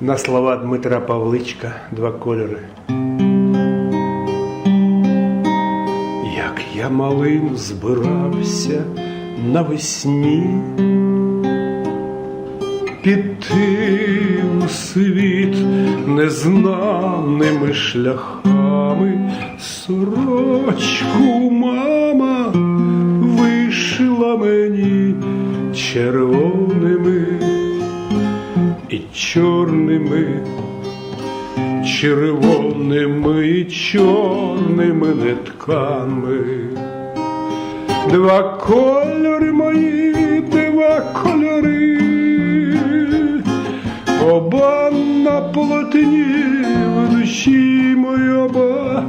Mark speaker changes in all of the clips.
Speaker 1: На слова Дмитра Павличка два кольори. Як я малим збирався навесні піти у світ незнаними шляхами, сорочку мама вишила мені червоними чорними, червоними і чорними нитками. Два кольори мої, два кольори, оба на полотні в душі мої оба,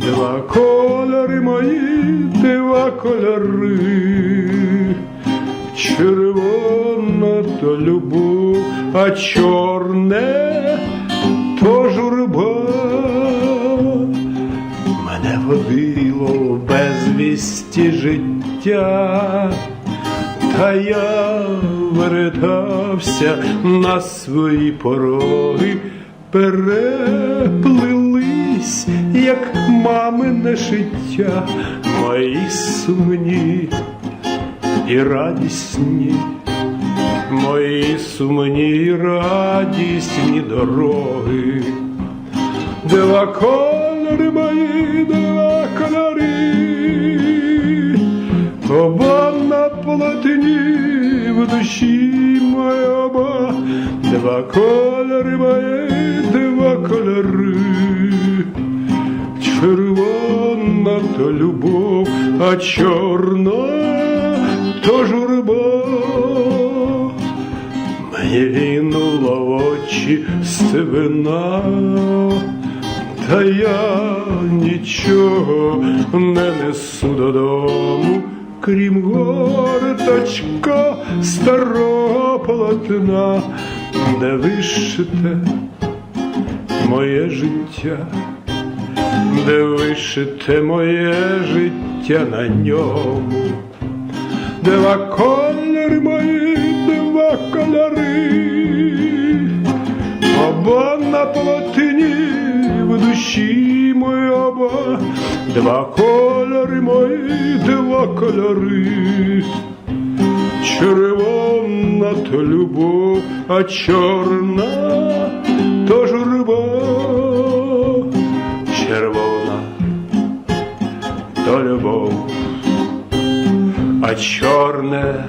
Speaker 1: два кольори мої, два кольори, червона то любов, а чорне то журба. Мене водило в безвісті життя, та я вертався на свої пороги, переплились, як мамине життя, мої сумні і радісні, мої сумні радісні дороги. Два кольори мої, два кольори, оба на полотні в душі моя оба, два кольори мої, два кольори, червона то любов, а чорна то журба. Мені війнула в очі стебена, та я нічого не несу додому, крім горточка старого полотна, де вишите моє життя, де вишите моє життя на ньому. Два кольори в душі оба, два кольори мої, два кольори, червона то любов, а чорна то журба, червона то любов а чорне